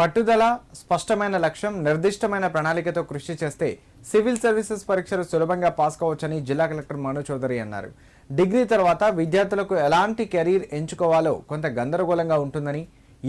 పట్టుదల స్పష్టమైన లక్ష్యం నిర్దిష్టమైన ప్రణాళికతో కృషి చేస్తే సివిల్ సర్వీసెస్ పరీక్షలు సులభంగా పాస్ కావచ్చని జిల్లా కలెక్టర్ మను చౌదరి అన్నారు. డిగ్రీ తర్వాత విద్యార్థులకు ఎలాంటి కెరీర్ ఎంచుకోవాలో కొంత గందరగోళంగా ఉంటుందని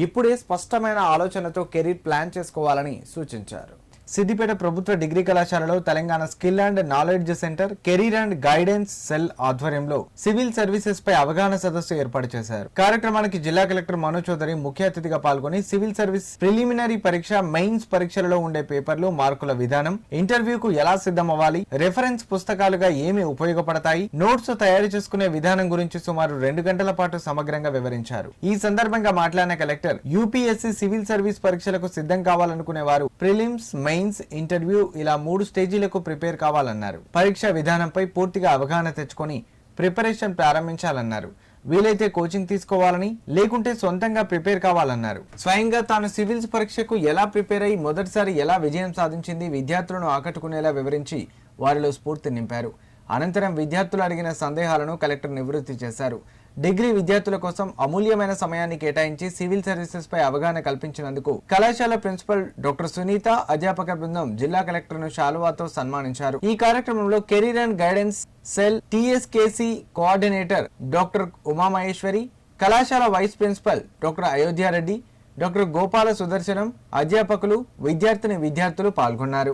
ఇప్పుడే స్పష్టమైన ఆలోచనతో కెరీర్ ప్లాన్ చేసుకోవాలని సూచించారు. సిద్దిపేట ప్రభుత్వ డిగ్రీ కళాశాలలో Telangana skill and knowledge centre career and guidance cell ఆధ్వర్యంలో సివిల్ సర్వీసెస్ పై అవగాహన సదస్సు ఏర్పాటు చేశారు. కార్యక్రమానికి జిల్లా కలెక్టర్ మనోజ్ చౌదరి ముఖ్య అతిథిగా పాల్గొని సివిల్ సర్వీస్ ప్రిలిమినరీ పరీక్ష మెయిన్స్ పరీక్షలలో ఉండే పేపర్లు మార్కుల విధానం ఇంటర్వ్యూకు ఎలా సిద్ధం అవ్వాలి రెఫరెన్స్ పుస్తకాలుగా ఏమి ఉపయోగపడతాయి నోట్స్ తయారు చేసుకునే విధానం గురించి సుమారు రెండు గంటల పాటు సమగ్రంగా వివరించారు. ఈ సందర్భంగా మాట్లాడిన కలెక్టర్ యూపీఎస్సీ సివిల్ సర్వీస్ పరీక్షలకు సిద్ధం కావాలనుకునే వారు ప్రిలిమ్స్ మెయిన్స్ ఇంటర్వ్యూ ఇలా మూడు స్టేజీలకు ప్రిపేర్ కావాలన్నారు. పరీక్ష విధానంపై పూర్తిగా అవగాహన తెచ్చుకొని ప్రిపరేషన్ ప్రారంభించాలన్నారు. వీలైతే కోచింగ్ తీసుకోవాలని లేకుంటే సొంతంగా ప్రిపేర్ కావాలన్నారు. స్వయంగా తాను సివిల్స్ పరీక్షకు ఎలా ప్రిపేర్ అయి మొదటిసారి ఎలా విజయం సాధించింది విద్యార్థులను ఆకట్టుకునేలా వివరించి వారిలో స్ఫూర్తి నింపారు. అనంతరం విద్యార్థులు అడిగిన సందేహాలను కలెక్టర్ నివృత్తి చేశారు. డిగ్రీ విద్యార్థుల కోసం అమూల్యమైన సమయాన్ని కేటాయించి సివిల్ సర్వీసెస్ పై అవగాహన కల్పించినందుకు కళాశాల ప్రిన్సిపల్ డాక్టర్ సునీత అధ్యాపక బృందం జిల్లా కలెక్టర్ను శాలువాతో సన్మానించారు. ఈ కార్యక్రమంలో career and guidance cell TSKC coordinator doctor Umamaheshwari కళాశాల vice principal doctor Ayodhya Reddy doctor Gopala Sudarshanam అధ్యాపకులు విద్యార్థిని విద్యార్థులు పాల్గొన్నారు.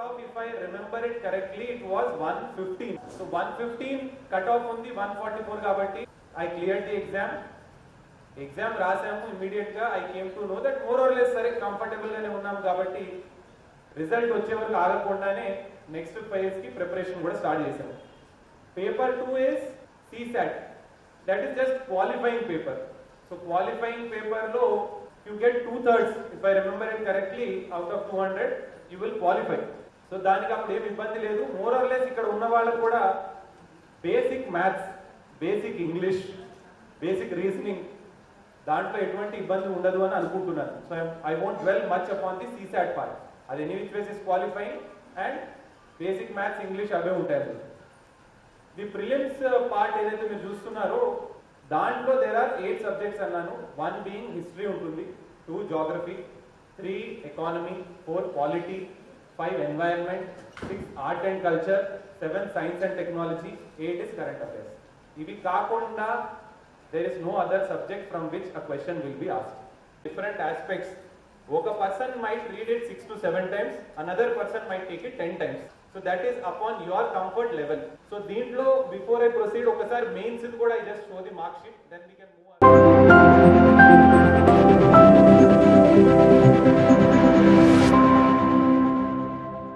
Cut if I remember it correctly it was 115 so 115 cut off ఉంది 144 కాబట్టి I cleared the exam. Exam రాసాము ఇమీడియట్గా I came to know that more or less సరే కంఫర్టబుల్గానే ఉన్నాం కాబట్టి రిజల్ట్ వచ్చే వరకు ఆగకుండానే నెక్స్ట్ ఫేజ్కి ప్రిపరేషన్ కూడా స్టార్ట్ చేసాము paper two is CSAT that is just qualifying paper so qualifying పేపర్లో you get two thirds if I remember it correctly out of two hundred you will qualify so దానికి అప్పుడు ఏమి ఇబ్బంది లేదు. More or less ఇక్కడ ఉన్న వాళ్ళకు కూడా basic maths basic English basic reasoning దాంట్లో ఎటువంటి ఇబ్బంది ఉండదు అని అనుకుంటున్నాను so I won't dwell much upon the CSAT part అది any which ways is qualifying and basic maths English అవే ఉంటాయి ది ప్రిలిమ్స్ పార్ట్ ఏదైతే మీరు చూస్తున్నారో దాంట్లో దేర్ ఆర్ ఎయిట్ సబ్జెక్ట్స్ అన్నాను. వన్ బీయింగ్ హిస్టరీ ఉంటుంది two geography three economy four polity five environment six art and culture seven science and technology eight is current affairs ఇవి కాకుండా there is no other subject from which a question will be ask different aspects ఒక person might read it six to seven times another person might take it ten times so that is upon your comfort level so దీంట్లో before I proceed ఒకసారి mains కూడా I just show the mark sheet then we can move